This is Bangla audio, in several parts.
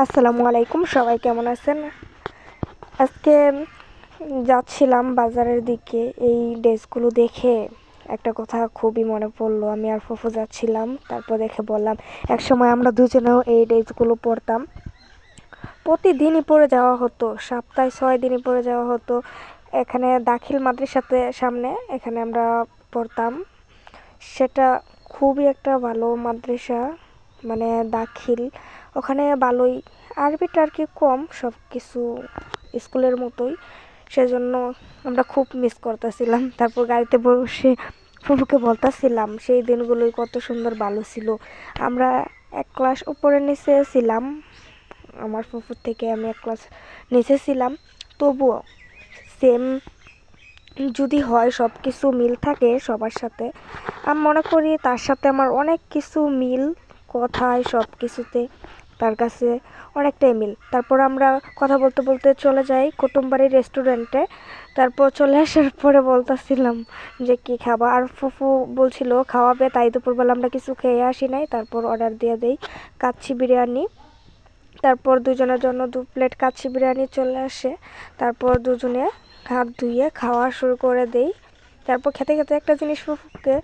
আসসালামু আলাইকুম, সবাই কেমন আছেন? আজকে যাচ্ছিলাম বাজারের দিকে, এই ড্রেসগুলো দেখে একটা কথা খুবই মনে পড়ল। আমি আর ফুফু যাচ্ছিলাম, তারপর দেখে বললাম এক সময় আমরা দুজনেও এই ড্রেসগুলো পরতাম। প্রতিদিনই পরে যাওয়া হতো, সপ্তাহে ছয় দিনই পরে যাওয়া হতো। এখানে দাখিল মাদ্রাসাতে সামনে এখানে আমরা পড়তাম। সেটা খুবই একটা ভালো মাদ্রাসা। মানে দাখিল, ওখানে ভালোই আরবিটা আর কি কম সব কিছু স্কুলের মতোই। সেজন্য আমরা খুব মিস করতেছিলাম। তারপর গাড়িতে বসে ফুফুকে বলতেছিলাম, সেই দিনগুলোই কত সুন্দর ভালো ছিল। আমরা এক ক্লাস উপরে নিচে ছিলাম। আমার ফুফুর থেকে আমি এক ক্লাস নিচে ছিলাম। তবুও সেম যদি হয় সব কিছু মিল থাকে সবার সাথে। আমি মনে করি তার সাথে আমার অনেক কিছু মিল। কথায় সব কিছুতে তার কাছে অনেকটাই মিল তারপর আমরা কথা বলতে বলতে চলে যাই কুটুমবাড়ি রেস্টুরেন্টে তারপর চলে আসার পরে বলতেছিলাম যে, কি খাবা? আর ফুফু বলছিল, খাওয়াবে, তাই দুপুরবেলা আমরা কিছু খেয়ে আসি নাই। তারপর অর্ডার দিয়ে দেই কাচ্ছি বিরিয়ানি। তারপর দুজনের জন্য দু প্লেট কাচ্ছি বিরিয়ানি চলে আসে। তারপর দুজনে হাত ধুয়ে খাওয়া শুরু করে দেই। তারপর খেতে খেতে একটা জিনিস ফুফুকে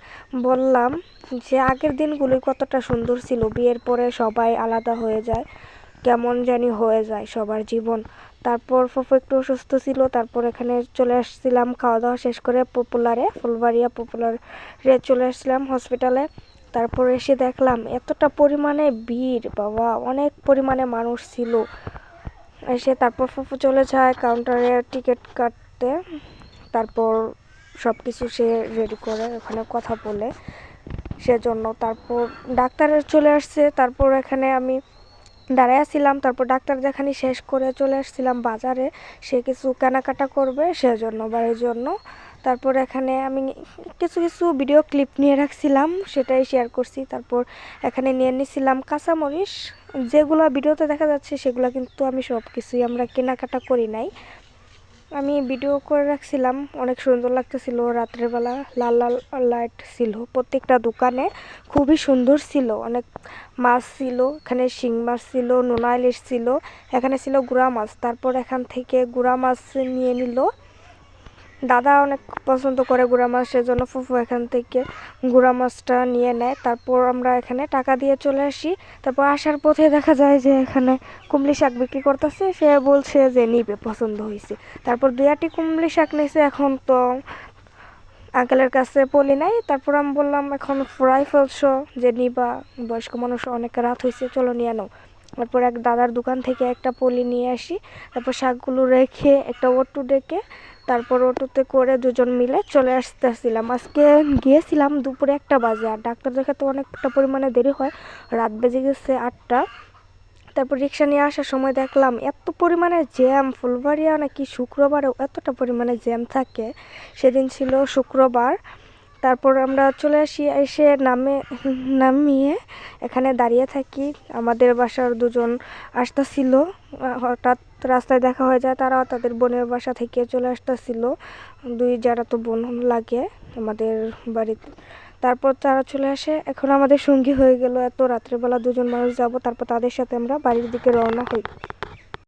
বললাম যে আগের দিনগুলোই কতটা সুন্দর ছিল। বিয়ের পরে সবাই আলাদা হয়ে যায়, কেমন জানি হয়ে যায় সবার জীবন। তারপর ফুফু একটু অসুস্থ ছিল, তারপর এখানে চলে আসছিলাম খাওয়া দাওয়া শেষ করে পপুলারে, ফুলবাড়িয়া পপুলারে চলে আসছিলাম হসপিটালে তারপর এসে দেখলাম এতটা পরিমাণে ভিড়, বাবা, অনেক পরিমাণে মানুষ ছিল। এসে তারপর ফুফু চলে যায় কাউন্টারে টিকিট কাটতে। তারপর সব কিছু সে রেডি করে ওখানে কথা বলে। সেজন্য তারপর ডাক্তার চলে আসছে। তারপর এখানে আমি দাঁড়ায় ছিলাম তারপর ডাক্তার দেখানি শেষ করে চলে আসছিলাম বাজারে, সে কিছু কেনাকাটা করবে সেজন্য বাড়ির জন্য তারপর এখানে আমি কিছু কিছু ভিডিও ক্লিপ নিয়ে রাখছিলাম, সেটাই শেয়ার করছি। তারপর এখানে নিয়ে নিছিলাম কাঁচামরিচ। যেগুলো ভিডিওতে দেখা যাচ্ছে সেগুলো কিন্তু আমি সব কিছুই আমরা কেনাকাটা করি নাই। আমি ভিডিও করে রাখছিলাম। অনেক সুন্দর লাগতেছিল। রাত্রেবেলা লাল লাল লাইট ছিল। প্রত্যেকটা দোকানে খুবই সুন্দর ছিল। অনেক মাছ ছিল, এখানে শিং মাছ ছিল, নোনা ইলিশ ছিল, এখানে ছিল গুড়া মাছ। তারপর এখান থেকে গুড়া মাছ নিয়ে নিল। দাদা অনেক পছন্দ করে গুঁড়া মাছ, সেজন্য ফুফু এখান থেকে গুঁড়া মাছটা নিয়ে নেয়। তারপর আমরা এখানে টাকা দিয়ে চলে আসি। তারপর আসার পথে দেখা যায় যে এখানে কুমলি শাক বিক্রি করতেছে। সে বলছে যে নিবে, পছন্দ হয়েছে তারপর দুই আটি কুমলি শাক নিয়েছে এখন তো আঙ্কেলের কাছে পলি নাই। তারপর আমি বললাম, এখন ফ্রাই ফেলছো যে নিবা, বয়স্ক মানুষ অনেক রাত হয়েছে চলো নিয়ে নাও। তারপর এক দাদার দোকান থেকে একটা পলি নিয়ে আসি। তারপর শাকগুলো রেখে একটা ওটু ডেকে তারপর অটোতে করে দুজন মিলে চলে আসতেছিলাম। আজকে গিয়েছিলাম দুপুরে একটা বাজে আর ডাক্তার দেখাতে অনেকটা পরিমাণে দেরি হয়। রাত বেজে গেছে আটটা। তারপর রিক্সা নিয়ে আসার সময় দেখলাম এত পরিমাণে জ্যাম, ফুলবাড়িয়া নাকি শুক্রবারেও এতটা পরিমাণে জ্যাম থাকে। সেদিন ছিল শুক্রবার। তারপর আমরা চলে আসি, এসে নামে, নামিয়ে এখানে দাঁড়িয়ে থাকি। আমাদের বাসার দুজন আসতেছিল। হঠাৎ রাস্তায় দেখা হয়ে যায় তারাও তাদের বোনের বাসা থেকে চলে আসতেছিল। দুই যারা তো বোন লাগে আমাদের বাড়িতে। তারপর তারা চলে আসে। এখন আমাদের সঙ্গী হয়ে গেল। এত রাত্রেবেলা দুজন মানুষ যাব, তারপর তাদের সাথে আমরা বাড়ির দিকে রওনা হই।